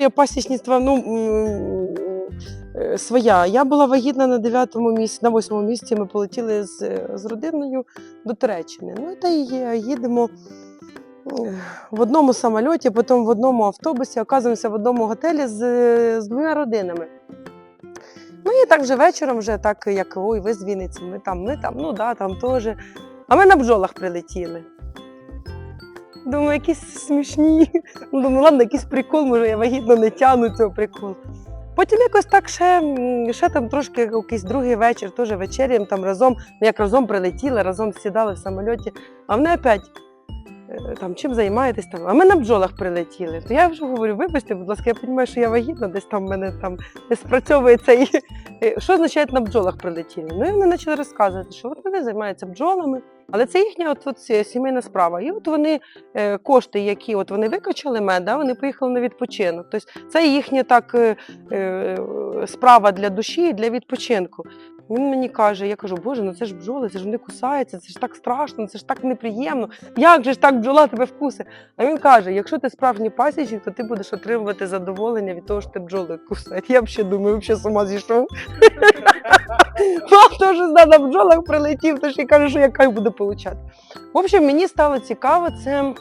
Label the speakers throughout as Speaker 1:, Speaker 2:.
Speaker 1: Я пасічництва, ну е, своя. Я була вагітна на 9-му місці, на 8-му місці. Ми полетіли з, з родиною до Туреччини. Ну та й їдемо е, в одному самольоті, потім в одному автобусі, оказуємося в одному готелі з, з двома родинами. Ну і так вже вечором, вже так як ой, ви з Вінниці, ми там, ми там, ну да, там теж. А ми на бджолах прилетіли. Думаю, якісь смішні. Ну, думаю, ладно, якийсь прикол, може я вагітно не тягну цього приколу. Потім якось так ще, ще там трошки якийсь другий вечір, теж вечеряємо там разом, як разом прилетіли, разом сідали в самольоті, а вони опять е, там чим займаєтесь там, а ми на бджолах прилетіли. То я вже говорю, вибачте, будь ласка, я розумію, що я вагітна, десь там в мене там не спрацьовує цей. Е, Що означає на бджолах прилетіли? Ну і вони почали розказувати, що от вони займаються бджолами, але це їхня от, от сімейна справа. І от вони е, кошти, які от вони викачали мед, да, вони поїхали на відпочинок. Тобто це їхня так е, е, справа для душі і для відпочинку. Він мені каже, я кажу, боже, ну це ж бджоли, це ж вони кусаються, це ж так страшно, це ж так неприємно. Як же ж так бджола тебе вкусе? А він каже: якщо ти справжній пасічник, то ти будеш отримувати задоволення від того, що ти бджоли кусають. Я взагалі думаю, взагалі з ума зійшов. Мав що на бджолах прилетів, то ж і каже, що яка буде получати. В общем, мені стало цікаво це.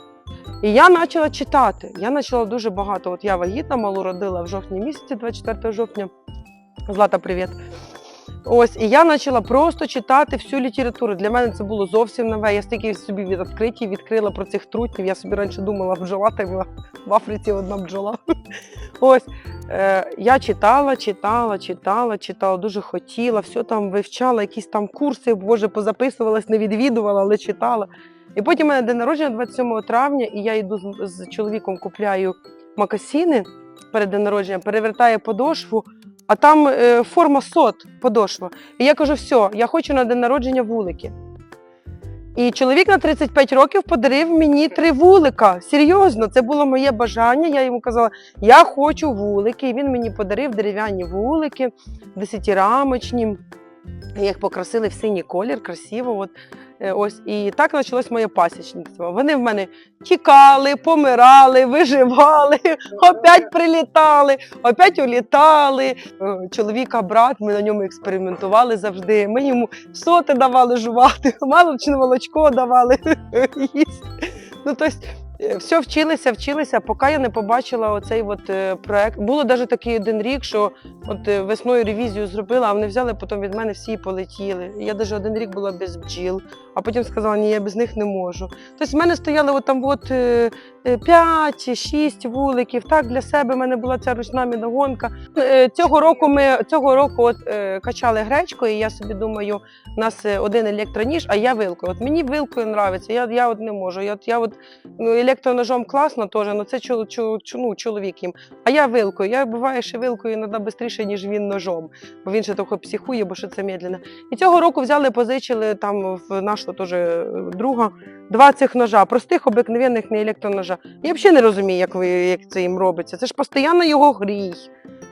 Speaker 1: І я почала читати. Я почала дуже багато. От я вагітна, малу родила в жовтні місяці, 24 жовтня. Злата, привіт. Ось, і я почала просто читати всю літературу. Для мене це було зовсім нове. Я стільки собі від відкриті відкрила про цих трутнів. Я собі раніше думала, бджола була в Африці одна бджола. Ось е, я читала, читала, читала, читала, дуже хотіла, все там вивчала, якісь там курси, боже, позаписувалась, не відвідувала, але читала. І потім у мене день народження 27 травня, і я йду з, з чоловіком купляю макасіни перед день народження, перевертаю подошву, а там е, форма сот подошва. І я кажу: все, я хочу на день народження вулики. І чоловік на 35 років подарив мені три вулика. Серйозно, це було моє бажання. Я йому казала, я хочу вулики. І він мені подарив дерев'яні вулики, десятирамочні. Їх покрасили в синій колір, красиво. От. Е, Ось і так почалось моє пасічництво. Вони в мене тікали, помирали, виживали, опять прилітали, опять улітали. Е, Чоловіка, брат, ми на ньому експериментували завжди. Ми йому соти давали жувати, молочне молочко давали їсти. Ну, тобто, все вчилися, вчилися, поки я не побачила оцей от е, проект. Було навіть такий один рік, що от е, весною ревізію зробила, а вони взяли потім від мене всі полетіли. Я навіть один рік була без бджіл, а потім сказала, ні, я без них не можу. Тобто в мене стояли от там от 5-6 вуликів. Так, для себе в мене була ця ручна міногонка. Е, Цього року ми цього року от, е, качали гречкою, і я собі думаю, у нас е, один електроніж, а я вилкою. От мені вилкою подобається, я, я от не можу. Я, от- я от, ну, електроножом класно теж, але це чол, чол, чол- ну, чоловік їм. А я вилкою. Я буває ще вилкою іноді швидше, ніж він ножом, бо він ще трохи психує, бо що це медленно. І цього року взяли, позичили там в нашого теж е, друга два цих ножа, простих, обикновенних, не електроножа. Я взагалі не розумію, як, ви, як це їм робиться. Це ж постійно його грій,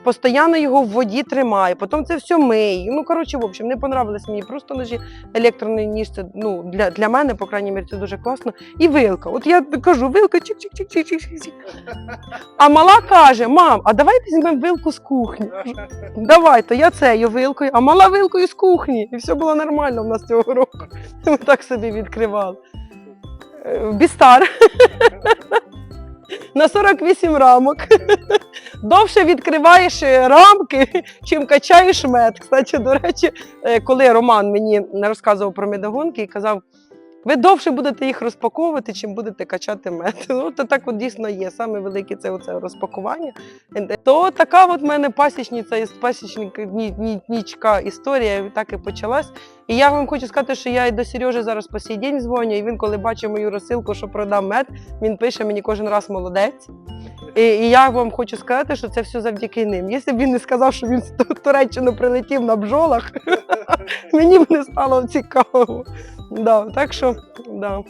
Speaker 1: постійно його в воді тримає, потім це все мий. Ну, коротше, в общем, не понравились мені просто ножі. Електронний ніж це ну, для, для мене, по крайній мірі, це дуже класно. І вилка. От я кажу, вилка, чик-чик-чик-чик-чик. А мала каже: мам, а давай візьмемо вилку з кухні. Давай, то я цією вилкою, а мала вилкою з кухні. І все було нормально в нас цього року. Ми так собі відкривали. Бістар. На 48 рамок. Довше відкриваєш рамки, чим качаєш мед. Кстати, до речі, е, коли Роман мені розказував про медогонки і казав, ви довше будете їх розпаковувати, чим будете качати мед. Ну, то так от дійсно є. Саме велике це оце розпакування. То така от в мене пасічниця із пасічника ні- ні- нічка історія так і почалась. І я вам хочу сказати, що я і до Сережі зараз по сей день дзвоню, і він, коли бачить мою розсилку, що продам мед, він пише мені кожен раз молодець. І, і я вам хочу сказати, що це все завдяки ним. Якщо б він не сказав, що він з Ту- Туреччини прилетів на бджолах, мені б не стало цікаво. Да, так що, да.